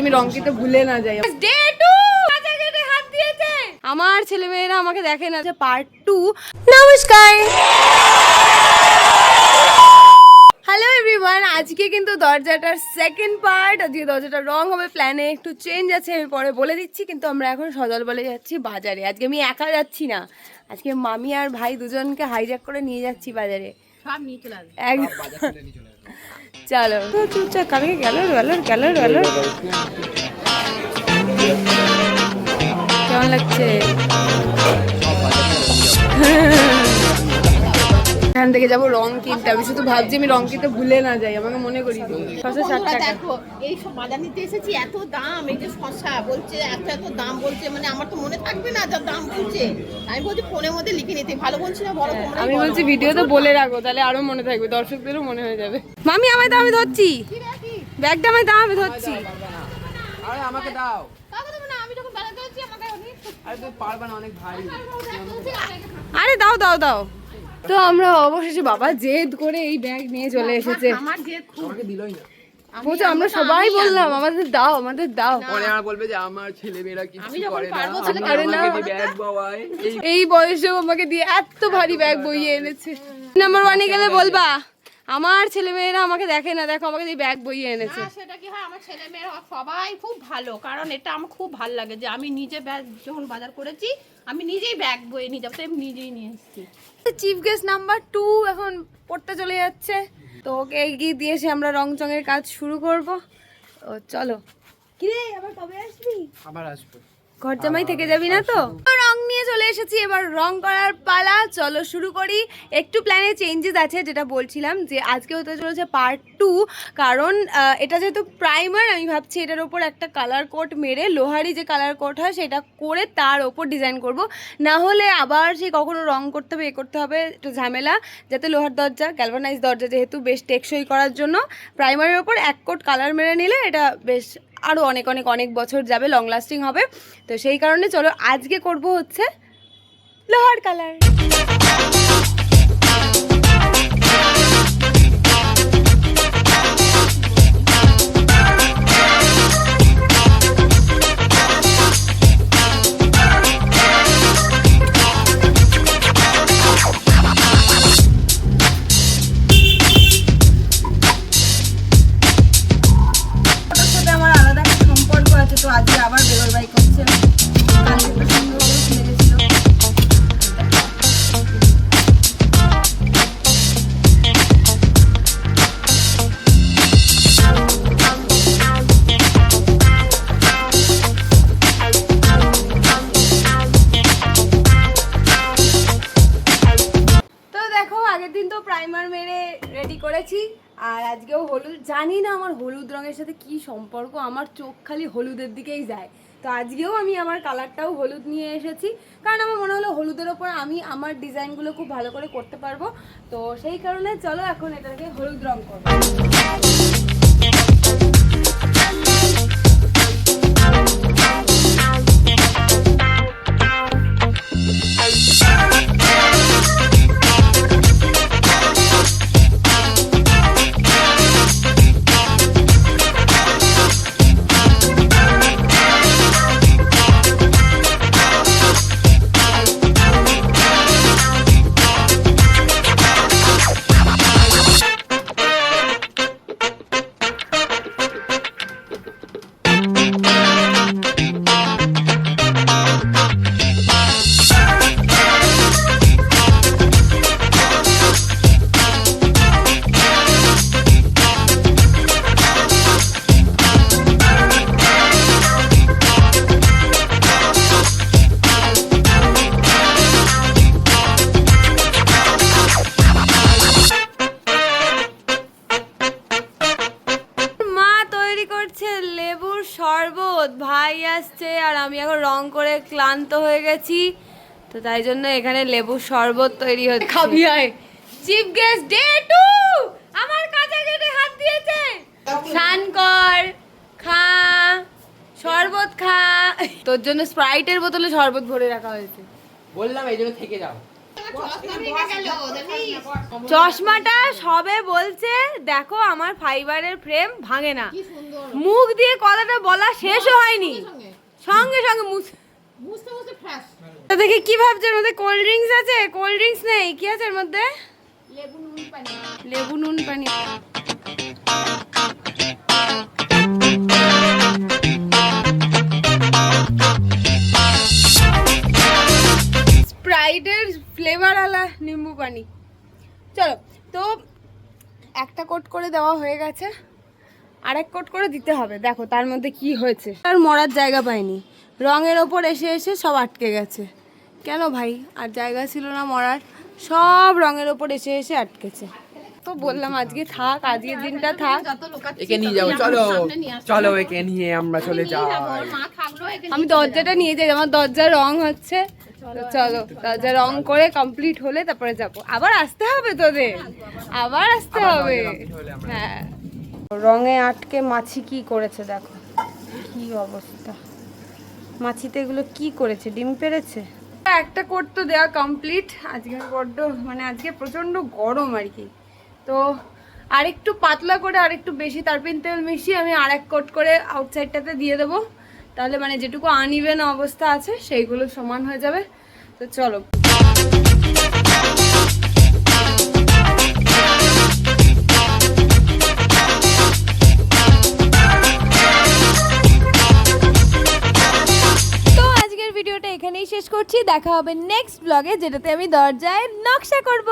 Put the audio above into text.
আমি রংকিতে ভুলে না যাই। ডে টু হাত দিয়েছে। আমার ছেলে মেয়েরা আমাকে দেখে না। পার্ট টু নমস্কার। হ্যালো এভরিওয়ান আজকে কিন্তু দরজাটার সেকেন্ড পার্ট আজকে দরজাটার রং হবে প্ল্যানে একটু চেঞ্জ আছে আমি পরে বলে দিচ্ছি কিন্তু আমরা এখন সদল বলে যাচ্ছি বাজারে। আজকে আমি একা যাচ্ছি না। আজকে মামি আর ভাই দুজনকে হাইজ্যাক করে নিয়ে যাচ্ছি বাজারে। চলে আসবে। একদম চলো তো চুপচাপ কালকে গেল গেল গেল গেল। কেমন লাগছে? এখান থেকে যাব রং কিনতে। আমি শুধু ভাবছি আমি রং কিনতে ভুলে না যাই আমাকে মনে করি ছশো ষাট টাকা। দেখো এই সব বাজার নিতে এসেছি এত দাম এই যে শশা বলছে এত এত দাম বলছে মানে আমার তো মনে থাকবে না যা দাম বলছে। আমি বলছি ফোনের মধ্যে লিখে নিতে ভালো বলছি না বলো তোমরাই আমি বলো। বলছি ভিডিওতে বলে রাখো তাহলে আরও মনে থাকবে দর্শকদেরও মনে হয়ে যাবে। মামি আমায় দাও আমি ধরছি। কি রে, কি? ব্যাগটা আমায় দাও আমি ধরছি। আরে আমাকে দাও। কাকু দেবো না, আমি যখন বেড়াতে যাচ্ছি আমাকে আরে তুমি পারবে না অনেক ভারী। আরে দাও দাও দাও। তো আমরা অবশেষে বাবা জেদ করে এই ব্যাগ নিয়ে চলে এসেছে। আমার যে খুব। দিলই না। বলছে আমরা সবাই বললাম আমাদের দাও আমাদের দাও। পরে আর বলবে যে আমার ছেলে মেয়েরা কিছু করে না। এই বয়সেও আমাকে দিয়ে এত ভারী ব্যাগ বইয়ে এনেছে। নাম্বার ওয়ানে গেলে বলবা আমার ছেলে মেয়েরা আমাকে দেখে না দেখো আমাকে দিয়ে ব্যাগ বইয়ে এনেছে। কি হয় আমার ছেলে মেয়েরা সবাই খুব ভালো। কারণ এটা আমার খুব ভালো লাগে যে আমি নিজে ব্যাগ যখন বাজার করেছি আমি নিজেই ব্যাগ বয়ে নিয়ে যাব আমি নিজেই নিয়ে এসেছি। চিফ গেস্ট নাম্বার টু এখন পড়তে চলে যাচ্ছে। তো ওকে এগিয়ে দিয়ে এসে আমরা রং চঙের কাজ শুরু করব। ও চলো। কিরে আবার কবে আসবি? আবার আসবে। ঘর জামাই থেকে যাবি না তো? রং নিয়ে চলে এসেছি এবার রং করার পালা চলো শুরু করি। একটু প্ল্যানে চেঞ্জেস আছে যেটা বলছিলাম যে আজকে হতে চলেছে পার্ট টু কারণ এটা যেহেতু প্রাইমার আমি ভাবছি এটার ওপর একটা কালার কোট মেরে লোহারি যে কালার কোট হয় সেটা করে তার ওপর ডিজাইন করব। না হলে আবার সেই কখনো রং করতে হবে এ করতে হবে একটু ঝামেলা যাতে লোহার দরজা গ্যালভানাইজ দরজা যেহেতু বেশ টেকসই করার জন্য প্রাইমারের ওপর এক কোট কালার মেরে নিলে এটা বেশ আরও অনেক অনেক অনেক বছর যাবে লং লাস্টিং হবে। তো সেই কারণে চলো, আজকে করব হচ্ছে লোহার কালার। আগের দিন তো প্রাইমার মেরে রেডি করেছি। আর আজকেও হলুদ, জানি না আমার হলুদ রঙের সাথে কি সম্পর্ক, আমার চোখ খালি হলুদের দিকেই যায়। তো আজকেও আমি আমার কালারটাও হলুদ নিয়ে এসেছি। কারণ আমার মনে হলো হলুদের ওপর আমি আমার ডিজাইনগুলো খুব ভালো করে করতে পারব। তো সেই কারণে চলো এখন এটাকে হলুদ রং করব। আসছে আর আমি এখন রং করে ক্লান্ত হয়ে গেছি। তো তাই জন্য এখানে লেবুর শরবত তৈরি হচ্ছে। খাবি হয় চিফ গেস্ট ডে টু আমার কাছে কেটে হাত দিয়েছে। স্নান কর খা শরবত খা। তোর জন্য স্প্রাইটের বোতলে শরবত ভরে রাখা হয়েছে। বললাম এই জন্য থেকে যাও। চশমাটা সবে বলছে দেখো আমার ফাইবারের ফ্রেম ভাঙে না। মুখ দিয়ে কথাটা বলা শেষও হয়নি। সঙ্গে সঙ্গে মুছ বুঝতে বুঝতে ফ্রেশ তা দেখে কি ভাবছে এর মধ্যে কোল্ড ড্রিঙ্কস আছে? কোল্ড ড্রিঙ্কস নেই? কি আছে এর মধ্যে? লেবু নুন পানি। লেবু নুন পানি। স্প্রাইটের ফ্লেভার আলা নিম্বু পানি। চলো তো একটা কোট করে দেওয়া হয়ে গেছে। আরেক কোট করে দিতে হবে। দেখো তার মধ্যে কি হয়েছে? আর মরার জায়গা পাইনি। রঙের ওপর এসে এসে সব আটকে গেছে। কেন ভাই? আর জায়গা ছিল না মরার। সব রঙের ওপর এসে এসে আটকেছে। তো বললাম আজকে থাক আজকের দিনটা থাক। একে নিয়ে যাব চলো। চলো একে নিয়ে আমরা চলে যাই। মা থাকল আমি দরজাটা নিয়ে যাই আমার দরজার রং হচ্ছে। তো চলো দরজা রং করে কমপ্লিট হলে তারপরে যাব। আবার আসতে হবে তোদের। আবার আসতে হবে। হ্যাঁ। রঙে আটকে মাছি কি করেছে দেখো। কি অবস্থা। মাছিতে এগুলো কি করেছে? ডিম পেড়েছে একটা কোট তো দেওয়া কমপ্লিট আজকে বড্ড মানে আজকে প্রচণ্ড গরম আর কি। তো আরেকটু পাতলা করে আরেকটু বেশি তারপিন তেল মিশিয়ে আমি আর এক কোট করে আউটসাইডটাতে দিয়ে দেবো। তাহলে মানে যেটুকু আনইভেন অবস্থা আছে, সেইগুলো সমান হয়ে যাবে। তো চলো। করছি দেখা হবে নেক্সট ব্লগে যেটাতে আমি দরজায় নকশা করব।